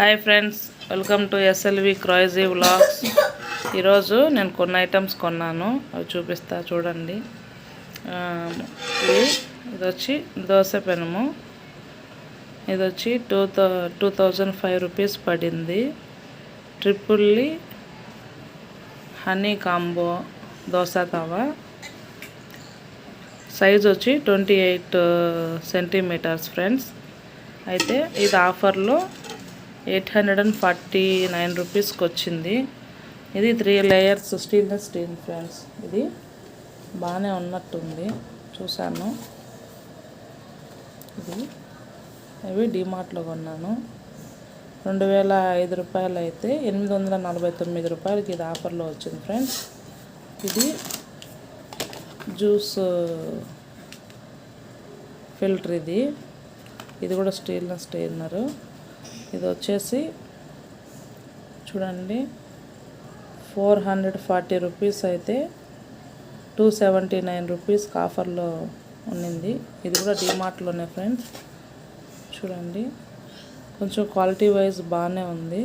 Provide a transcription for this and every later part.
Hi friends welcome to SLV crazy vlogs ఈరోజు నేను కొన్ని ఐటమ్స్ కొన్నాను అవి చూపిస్తా చూడండి. ఇది ఇది వచ్చి దోశ పెనము ఇది వచ్చి two thou two thousand five rupees పడింది. Triply honey combo dosa tawa size వచ్చి ట్వంటీ ఎయిట్ సెంటీమీటర్స్ ఫ్రెండ్స్. అయితే ఇది ఆఫర్లో eight hundred and forty nine రూపీస్కి వచ్చింది ఇది three layers stainless steel friends ఇది బాగానే ఉన్నట్టుంది. చూశాను. ఇది ఇవి డిమార్ట్లో కొన్నాను. రెండు వేల ఐదు రూపాయలు అయితే ఎనిమిది వందల నలభై తొమ్మిది రూపాయలకి ఇది ఆఫర్లో వచ్చింది ఫ్రెండ్స్. ఇది జ్యూస్ ఫిల్టర్ ఇది. ఇది కూడా స్టీల్నెస్ స్టెయినరు. ఇది వచ్చేసి చూడండి ఫోర్ హండ్రెడ్ ఫార్టీ రూపీస్ అయితే టూ సెవెంటీ నైన్ రూపీస్కి ఆఫర్లో ఉన్నింది. ఇది కూడా డిమార్ట్లోనే ఫ్రెండ్స్ చూడండి కొంచెం క్వాలిటీ వైజ్ బాగానే ఉంది.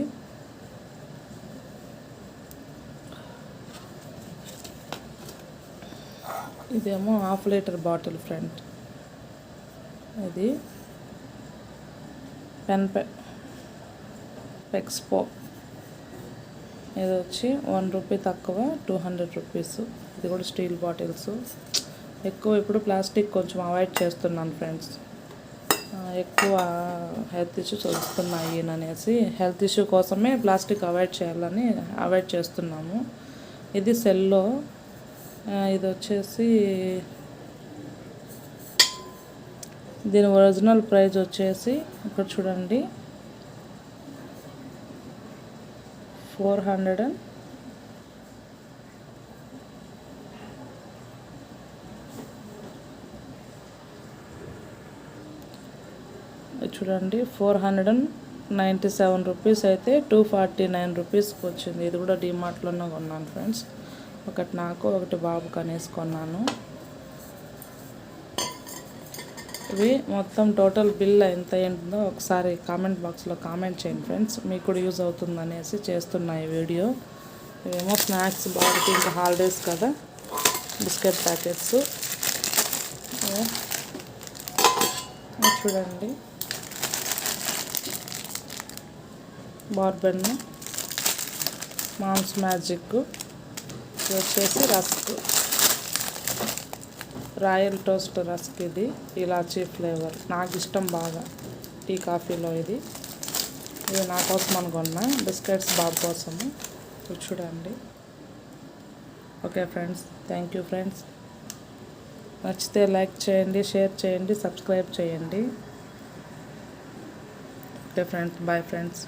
ఇదేమో హాఫ్ లీటర్ బాటిల్ ఫ్రంట్ ఇది పెన్ పె ఎక్స్పో ఇది వచ్చి వన్ రూపీ తక్కువ టూ హండ్రెడ్ రూపీస్. ఇది కూడా స్టీల్ బాటిల్స్. ఎక్కువ ఇప్పుడు ప్లాస్టిక్ కొంచెం అవాయిడ్ చేస్తున్నాను ఫ్రెండ్స్. ఎక్కువ హెల్త్ ఇష్యూస్ వస్తున్నాయి అనేసి హెల్త్ ఇష్యూ కోసమే ప్లాస్టిక్ అవాయిడ్ చేయాలని అవాయిడ్ చేస్తున్నాము. ఇది సెల్లో. ఇది వచ్చేసి దీని ఒరిజినల్ ప్రైజ్ వచ్చేసి ఇక్కడ చూడండి ఫోర్ హండ్రెడ్ అండ్ చూడండి four hundred and ninety seven rupees అయితే టూ ఫార్టీ నైన్ రూపీస్కి వచ్చింది. ఇది కూడా డిమార్ట్లోనే కొన్నాను ఫ్రెండ్స్. ఒకటి నాకు ఒకటి బాబుకి అనేసి కొన్నాను. ఇవి మొత్తం టోటల్ బిల్ ఎంత అయిందో ఒకసారి కామెంట్ బాక్స్లో కామెంట్ చేయండి ఫ్రెండ్స్ మీకు కూడా యూజ్ అవుతుంది అనేసి చేస్తున్నా ఈ వీడియో ఇవేమో స్నాక్స్ బాబుకి ఇంకా హాలిడేస్ కదా. బిస్కెట్ ప్యాకెట్స్ చూడండి. బార్బెన్ మామ్స్ మ్యాజిక్ వచ్చేసి రస్క్. రాయల్ టోస్ట్ రస్క్ ఇది ఇలాచీ ఫ్లేవర్. నాకు ఇష్టం బాగా. టీ కాఫీలో ఇది. ఇది నా కోసం అనుకున్నా. బిస్కెట్స్ బాబు కోసము. చూడండి. Okay friends. Thank you friends. నచ్చితే లైక్ చేయండి షేర్ చేయండి సబ్స్క్రైబ్ చేయండి. Okay friends. Bye friends.